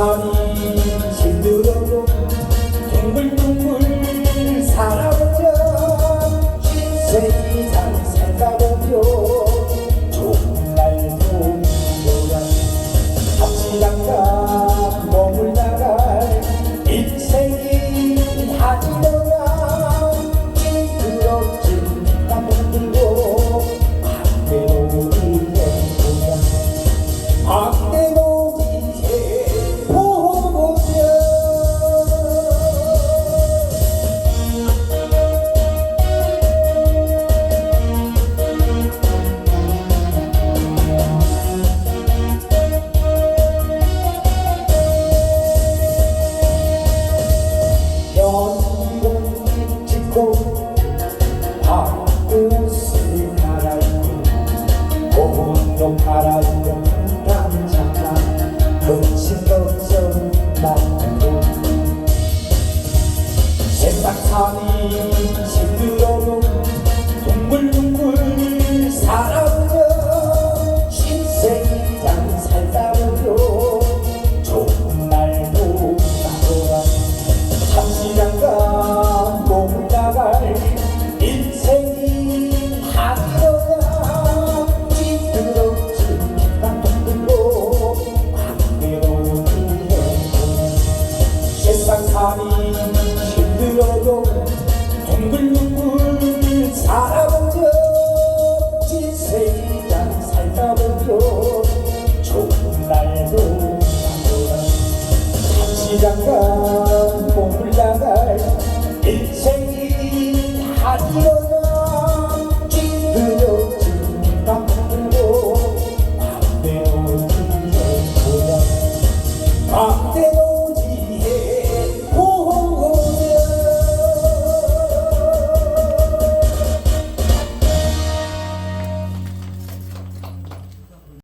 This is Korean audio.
산이 힘들어도 둥글둥글 살아보자 고 받고 사랑고 고운도 바람도 남자가 거친 걱정 말고 생각하니 장가 못 올라갈 인생이 한이었